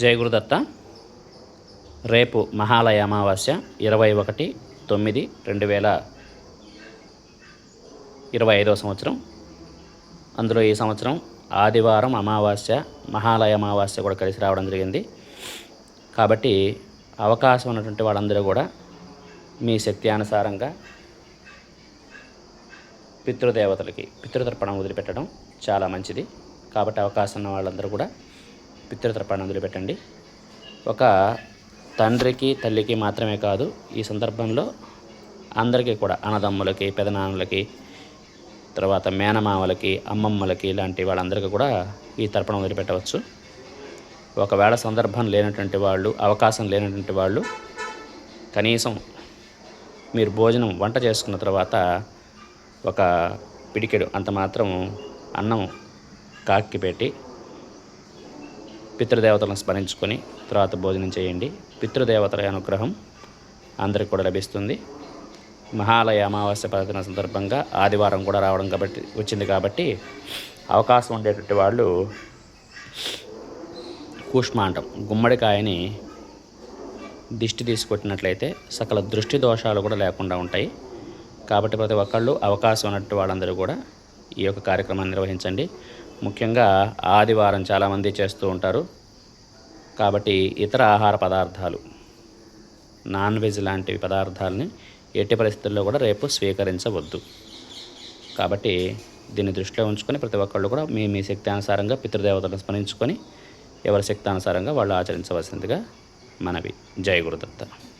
జయగురుదత్త. రేపు మహాలయ అమావాస్య ఇరవై ఒకటి తొమ్మిది రెండు వేల ఇరవై ఐదవ సంవత్సరం. అందులో ఈ సంవత్సరం ఆదివారం అమావాస్య మహాలయ అమావాస్య కూడా కలిసి రావడం జరిగింది. కాబట్టి అవకాశం ఉన్నటువంటి వాళ్ళందరూ కూడా మీ శక్తి అనుసారంగా పితృదేవతలకి పితృతర్పణం వదిలిపెట్టడం చాలా మంచిది. కాబట్టి అవకాశం ఉన్న వాళ్ళందరూ కూడా పితృతర్పణం వదిలిపెట్టండి ఒక తండ్రికి తల్లికి మాత్రమే కాదు ఈ సందర్భంలో అందరికీ కూడా అన్నదమ్ములకి పెదనాన్నలకి తర్వాత మేనమామలకి అమ్మమ్మలకి ఇలాంటి వాళ్ళందరికీ కూడా ఈ తర్పణం వదిలిపెట్టవచ్చు. ఒకవేళ సందర్భం లేనటువంటి వాళ్ళు అవకాశం లేనటువంటి వాళ్ళు కనీసం మీరు భోజనం వంట చేసుకున్న తర్వాత ఒక పిడికెడు అంత మాత్రం అన్నం కాక్కి పెట్టి పితృదేవతలను స్మరించుకొని తర్వాత భోజనం చేయండి. పితృదేవతల అనుగ్రహం అందరికి కూడా లభిస్తుంది. మహాలయ అమావాస్య పర్వదిన సందర్భంగా ఆదివారం కూడా రావడం కాబట్టి వచ్చింది కాబట్టి అవకాశం ఉండేటటువంటి వాళ్ళు కూష్మాండం గుమ్మడికాయని దిష్టి తీసుకొట్టినట్లయితే సకల దృష్టి దోషాలు కూడా లేకుండా ఉంటాయి. కాబట్టి ప్రతి ఒక్కళ్ళు అవకాశం ఉన్నట్టు వాళ్ళందరూ కూడా ఈ యొక్క కార్యక్రమాన్ని నిర్వహించండి. ముఖ్యంగా ఆదివారం చాలామంది చేస్తూ ఉంటారు. కాబట్టి ఇతర ఆహార పదార్థాలు నాన్ వెజ్ లాంటి పదార్థాలని ఎట్టి పరిస్థితుల్లో కూడా రేపు స్వీకరించవద్దు. కాబట్టి దీన్ని దృష్టిలో ఉంచుకొని ప్రతి ఒక్కళ్ళు కూడా మీ మీ శక్తి అనుసారంగా పితృదేవతలను స్మరించుకొని ఎవరి శక్తి అనుసారంగా వాళ్ళు ఆచరించవలసిందిగా మనవి. జయ గురుదత్త.